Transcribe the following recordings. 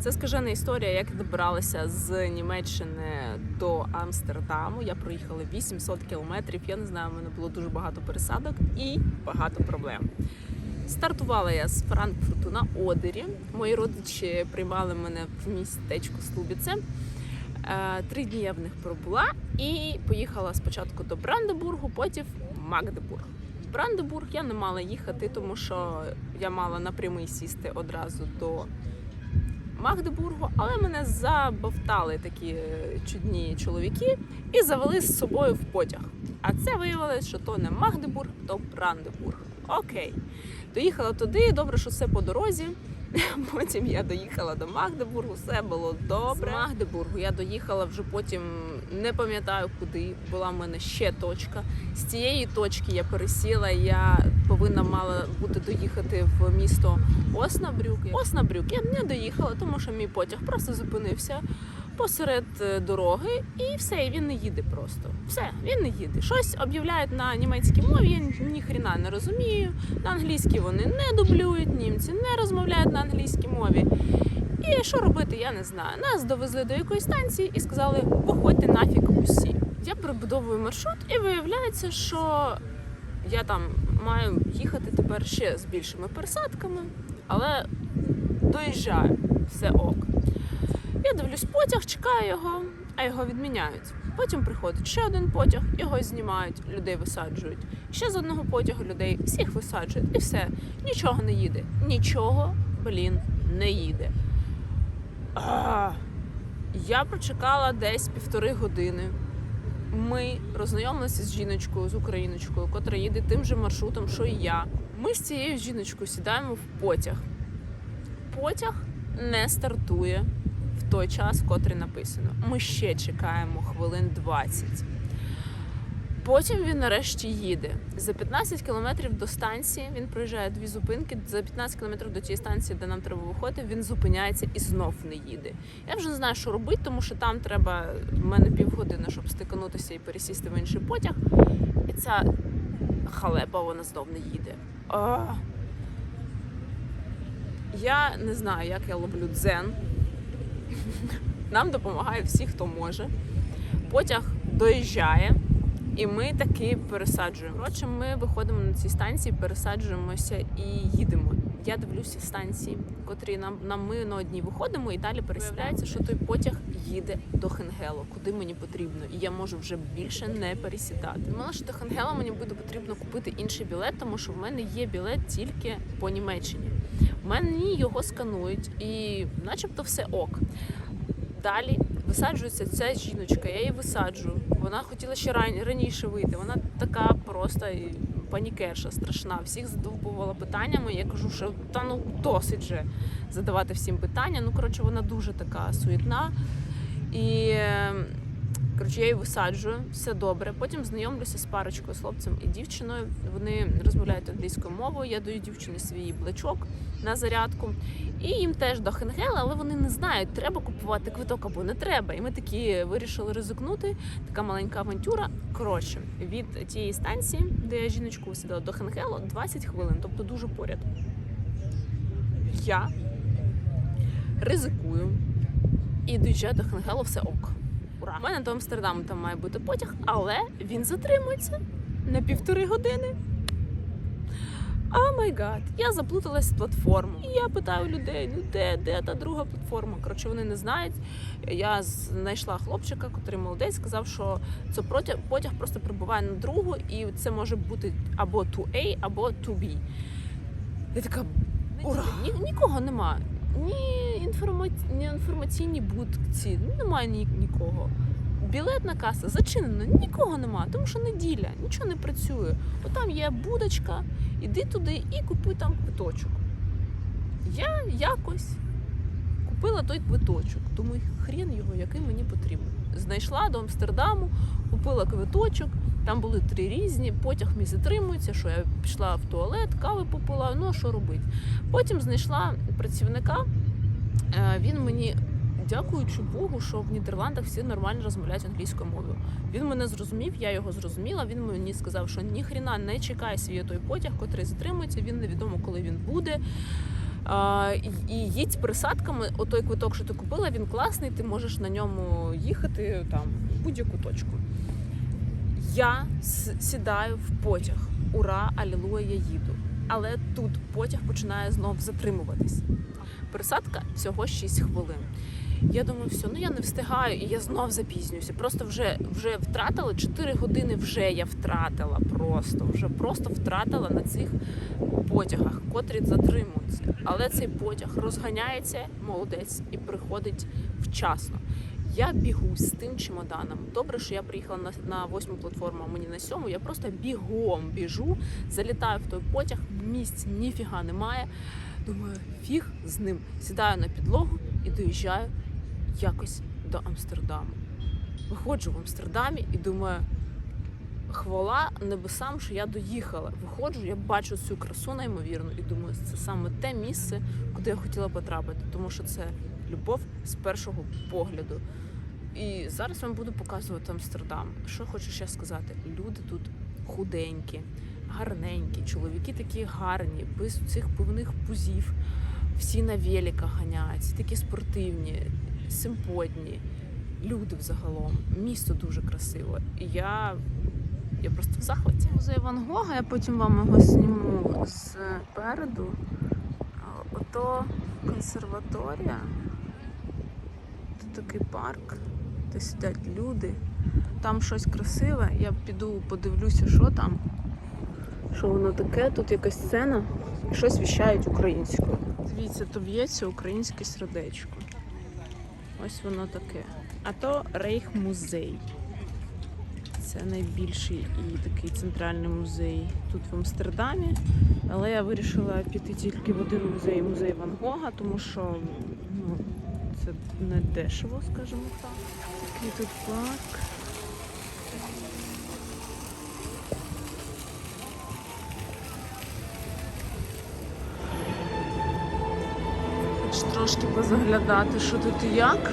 Це скажена історія, як добиралася з Німеччини до Амстердаму. Я проїхала 800 кілометрів. Я не знаю, в мене було дуже багато пересадок і багато проблем. Стартувала я з Франкфурту на Одері. Мої родичі приймали мене в містечку Слубіце. Е, Три дні я в них пробула і поїхала спочатку до Брандебургу, потім в Магдебург. В Брандебург я не мала їхати, тому що я мала напрямий сісти одразу до Магдебургу, але мене забовтали такі е, чудні чоловіки і завели з собою в потяг. А це виявилось, що то не Магдебург, то Брандебург. Окей. Доїхала туди, добре, що все по дорозі. Потім я доїхала до Магдебургу, все було добре. З Магдебургу я доїхала вже потім, не пам'ятаю куди. Була в мене ще точка. З цієї точки я пересіла. Я повинна мала бути доїхати в місто Оснабрюк. Оснабрюк я не доїхала, тому що мій потяг просто зупинився посеред е, дороги, і все, і він не їде просто. Все, він не їде. Щось об'являють на німецькій мові, я ні хріна не розумію. На англійській вони не дублюють, німці не розмовляють на англійській мові. І що робити, я не знаю. Нас довезли до якоїсь станції і сказали, виходьте нафіг усі. Я перебудовую маршрут, і виявляється, що я там маю їхати тепер ще з більшими пересадками, але доїжджаю, все ок. Я дивлюсь потяг, чекаю його, а його відміняють. Потім приходить ще один потяг, його знімають, людей висаджують. Ще з одного потягу людей всіх висаджують, і все. Нічого не їде. Нічого, блін, не їде. А, я прочекала десь півтори години. Ми роззнайомилися з жіночкою, з україночкою, котра їде тим же маршрутом, що і я. Ми з цією жіночкою сідаємо в потяг. Потяг не стартує в той час, котрий написано. Ми ще чекаємо хвилин 20. Потім він нарешті їде. За 15 кілометрів до станції він проїжджає дві зупинки. За 15 кілометрів до тієї станції, де нам треба виходити, він зупиняється і знов не їде. Я вже не знаю, що робити, тому що там треба в мене півгодини, щоб стиканутися і пересісти в інший потяг. І ця халепа вона знов не їде. А... Я не знаю, як я ловлю дзен. Нам допомагає всі, хто може. Потяг доїжджає, і ми таки пересаджуємо. Коротше, ми виходимо на ці станції, пересаджуємося і їдемо. Я дивлюся станції, котрі нам, нам ми на одній виходимо, і далі пересідається, що той потяг їде до Хенгело, куди мені потрібно, і я можу вже більше не пересідати. Мало що до Хенгела мені буде потрібно купити інший білет, тому що в мене є білет тільки по Німеччині. Мені його сканують, і начебто все ок. Далі висаджується ця жіночка, я її висаджу. Вона хотіла ще ран- раніше вийти. Вона така просто панікерша страшна. Всіх задовбувала питаннями. Я кажу, що та ну досить же задавати всім питання. Ну коротше, вона дуже така суетна. І е, коротше, я її висаджую, все добре. Потім знайомлюся з парочкою, з хлопцем і дівчиною. Вони розмовляють англійською мовою. Я даю дівчині свій блачок на зарядку. І їм теж до Хенгела, але вони не знають, треба купувати квиток або не треба. І ми такі вирішили ризикнути. Така маленька авантюра. Коротше, від тієї станції, де я жіночку сідала до Хенгелу, 20 хвилин, тобто дуже поряд. Я ризикую і доїжджаю до Хенгелу, все ок. Ура! У мене до Амстердаму там має бути потяг, але він затримується на півтори години. О май гад, я заплуталась з платформою. І я питаю людей, ну де, де та друга платформа? Коротше, вони не знають. Я знайшла хлопчика, котрий молодець, сказав, що це потяг просто прибуває на другу, і це може бути або 2A, або 2B. Я така, ура! Ні, нікого нема. Ні, інформа... ні інформаційні будці, ну, немає ні, нікого. Білетна каса зачинена, нікого нема, тому що неділя, нічого не працює. От там є будочка, іди туди і купуй там квиточок. Я якось купила той квиточок. Думаю, хрін його, який мені потрібен. Знайшла до Амстердаму, купила квиточок, там були три різні, потяг мій затримується, що я пішла в туалет, кави попила, ну а що робити. Потім знайшла працівника, е, він мені. Дякуючи Богу, що в Нідерландах всі нормально розмовляють англійською мовою. Він мене зрозумів, я його зрозуміла. Він мені сказав, що ніхріна не чекай свій той потяг, котрий затримується. Він невідомо, коли він буде. А, і, їдь з пересадками. Отой квиток, що ти купила, він класний, ти можеш на ньому їхати там в будь-яку точку. Я сідаю в потяг. Ура, алілуя, я їду. Але тут потяг починає знов затримуватись. Пересадка всього 6 хвилин. Я думаю, все, ну я не встигаю, і я знов запізнююся. Просто вже, вже втратила 4 години. Вже я втратила просто, вже просто втратила на цих потягах, котрі затримуються. Але цей потяг розганяється, молодець, і приходить вчасно. Я бігу з тим чемоданом. Добре, що я приїхала на, на восьму платформу, а мені на сьому. Я просто бігом біжу, залітаю в той потяг, місць ніфіга немає. Думаю, фіг з ним. Сідаю на підлогу і доїжджаю якось до Амстердаму. Виходжу в Амстердамі і думаю, хвала небесам, що я доїхала. Виходжу, я бачу цю красу неймовірну і думаю, це саме те місце, куди я хотіла потрапити, тому що це любов з першого погляду. І зараз вам буду показувати Амстердам. Що хочу ще сказати: люди тут худенькі, гарненькі, чоловіки такі гарні, без цих пивних пузів. Всі на великах ганяють, такі спортивні, симпотні. Люди взагалом. Місто дуже красиве. І я, я просто в захваті. Музей Ван Гога, я потім вам його зніму спереду. Ото консерваторія. Тут такий парк, де сидять люди. Там щось красиве. Я піду подивлюся, що там. Що воно таке? Тут якась сцена і щось віщають українською. Дивіться, то б'ється українське сердечко. Ось воно таке. А то Рейх-музей. Це найбільший і такий центральний музей тут в Амстердамі. Але я вирішила піти тільки в один музей, музей Ван Гога, тому що це не дешево, скажімо так. Такий тут парк. Хоч трошки позаглядати, що тут і як.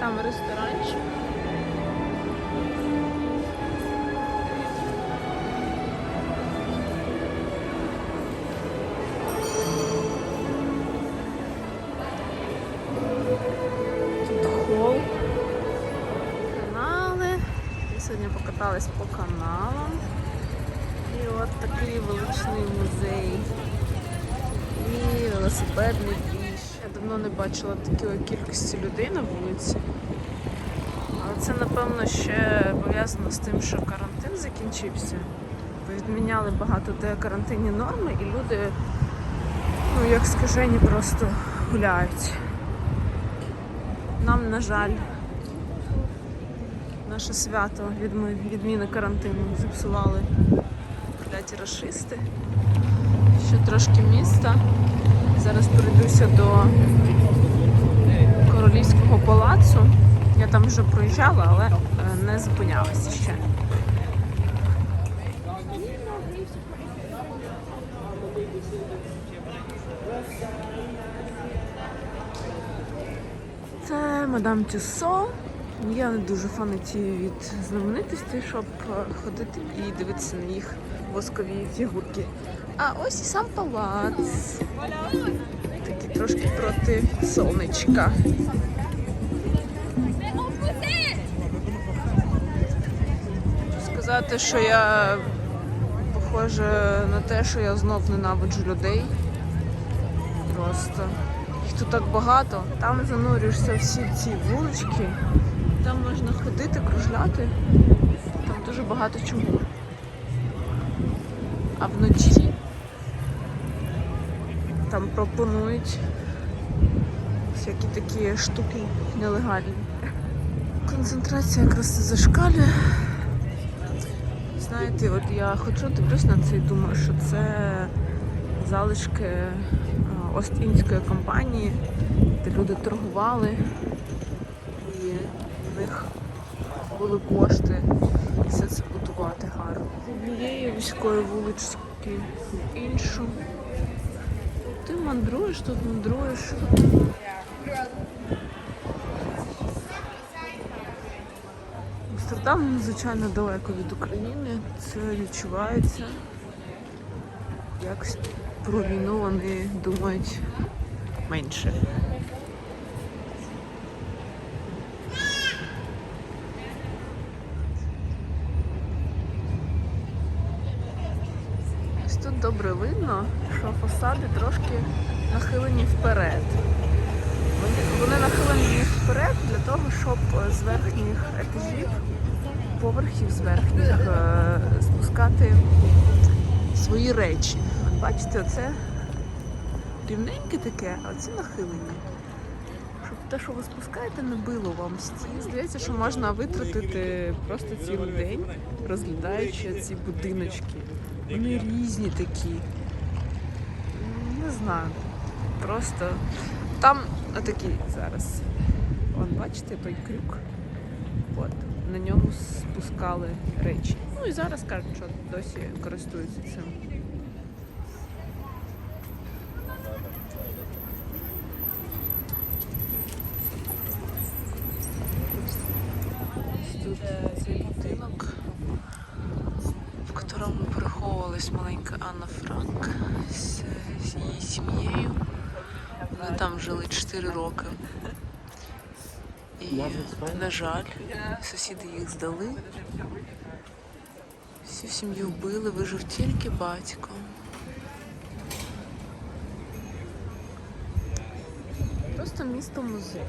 Там ресторанчик. Сьогодні по каналам. І от такий величний музей. І велосипедний двіж. Я давно не бачила такої кількості людей на вулиці. Але це, напевно, ще пов'язано з тим, що карантин закінчився. Відміняли багато де карантинні норми, і люди, ну як скажені, просто гуляють. Нам, на жаль, наше свято відми- відміни карантину зіпсували кляті расисти. Ще трошки міста. Зараз пройдуся до королівського палацу. Я там вже проїжджала, але е, не зупинялася ще. Це мадам Тюссо. Я не дуже фанатію від знаменитостей, щоб е, ходити і дивитися на їх воскові фігурки. А ось і сам палац. Такий трошки проти сонечка. Хочу сказати, що я похоже на те, що я знов ненавиджу людей. Просто їх тут так багато. Там занурюєшся всі ці вулички. Там можна ходити, кружляти. Там дуже багато чого. А вночі там пропонують всякі такі штуки нелегальні. Концентрація краси зашкалює. Знаєте, от я ходжу, дивлюсь на це і думаю, що це залишки Ост-Індської компанії, де люди торгували них були кошти все це будувати гарно. З однієї військової вулички в іншу. Ти мандруєш, тут мандруєш. Амстердам, звичайно, далеко від України. Це відчувається. Якось про війну вони думають менше. Тут добре видно, що фасади трошки нахилені вперед. Вони, нахилені вперед для того, щоб з верхніх етажів, поверхів з верхніх, е, спускати свої речі. Бачите, оце рівненьке таке, а оці нахилені. Щоб те, що ви спускаєте, не било вам стіл. Здається, що можна витратити просто цілий день, розглядаючи ці будиночки. Вони різні такі. Не знаю. Просто там отакий зараз. Вон, бачите, той крюк. От, на ньому спускали речі. Ну і зараз кажуть, що досі користуються цим. Ось Тут цей будинок, в которому приховувалась маленька Анна Франк з, з її сім'єю. Вони там жили 4 роки. І, на жаль, сусіди їх здали. Всю сім'ю вбили, вижив тільки батько. Просто місто музей.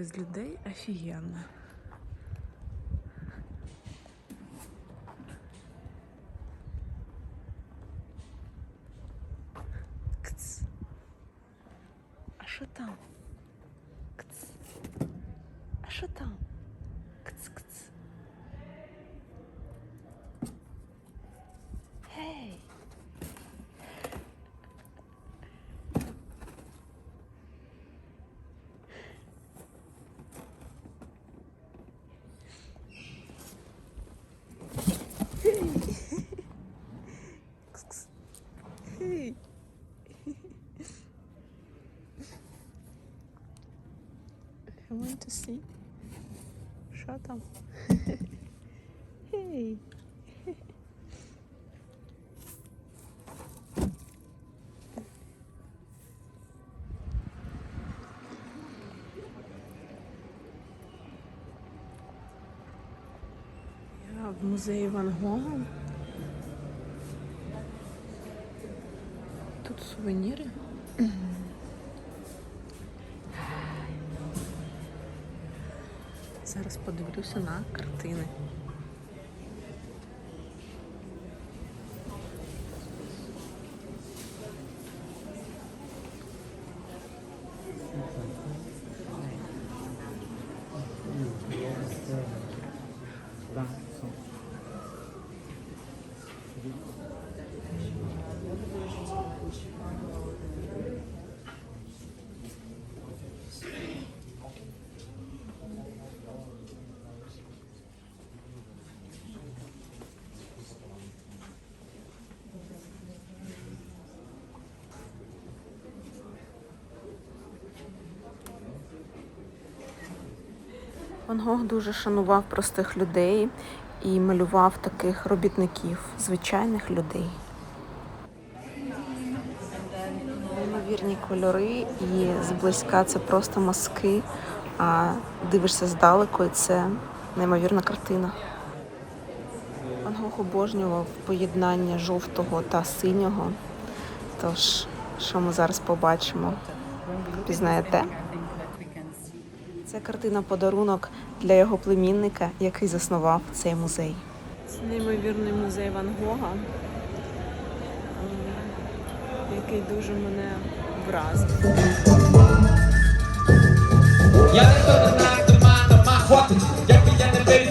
Без людей офігенно. А що там? А що там? I want to see. Що там? Hey. Я в музеї Ван Гога. Тут сувеніри. Зараз подивлюся на картини. Ван Гог дуже шанував простих людей і малював таких робітників, звичайних людей. Неймовірні кольори, і зблизька це просто мазки, а дивишся здалеку, і це неймовірна картина. Ван Гог обожнював поєднання жовтого та синього. Тож, що ми зараз побачимо? Пізнаєте? Це картина подарунок для його племінника, який заснував цей музей. Це неймовірний музей Ван Гога, який дуже мене вразив. Я не знаю, хватить, ма, хватить.